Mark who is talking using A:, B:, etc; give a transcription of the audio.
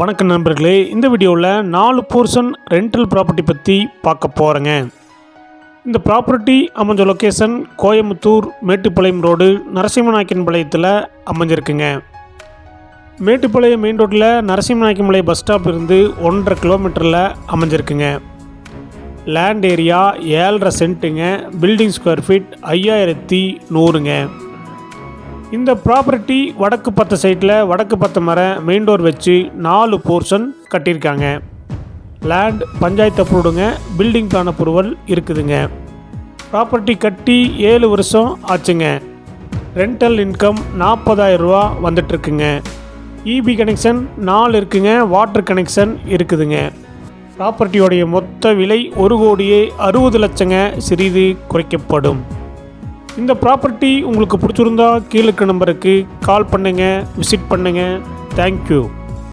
A: வணக்கம் நண்பர்களே இந்த வீடியோவில் நாலு போர்ஷன் ரெண்டல் ப்ராப்பர்ட்டி பற்றி பார்க்க போகிறேங்க இந்த ப்ராப்பர்ட்டி அமைஞ்ச லொக்கேஷன் கோயம்புத்தூர் மேட்டுப்பாளையம் ரோடு நரசிம்மநாயக்கன்பாளையத்தில் அமைஞ்சிருக்குங்க. மேட்டுப்பாளையம் மெயின் ரோட்டில் நரசிம்மநாயக்கன்பாளையம் பஸ் ஸ்டாப் இருந்து ஒன்றரை கிலோமீட்டரில் அமைஞ்சிருக்குங்க. லேண்ட் ஏரியா ஏழரை சென்ட்டுங்க பில்டிங் ஸ்கொயர் ஃபீட் ஐயாயிரத்தி நூறுங்க. இந்த ப்ராப்பர்ட்டி வடக்கு பத்து சைட்டில் வடக்கு பத்த மர மெயின் டோர் வச்சு நாலு போர்ஷன் கட்டியிருக்காங்க. லேண்ட் பஞ்சாயத்து அப்ரூவ்டுங்க பில்டிங் பிளான் அப்ரூவல் இருக்குதுங்க. ப்ராப்பர்ட்டி கட்டி ஏழு வருஷம் ஆச்சுங்க. ரெண்டல் இன்கம் நாற்பதாயிரம் ரூபா வந்துட்டுருக்குங்க. இபி கனெக்ஷன் நாலு இருக்குங்க வாட்டர் கனெக்ஷன் இருக்குதுங்க. ப்ராப்பர்ட்டியோடைய மொத்த விலை ஒரு கோடியே அறுபது லட்சங்க சிறிது குறைக்கப்படும். இந்த ப்ராப்பர்ட்டி உங்களுக்கு பிடிச்சிருந்தா கீழே இருக்க நம்பருக்கு கால் பண்ணுங்கள் விசிட் பண்ணுங்கள் தேங்க்யூ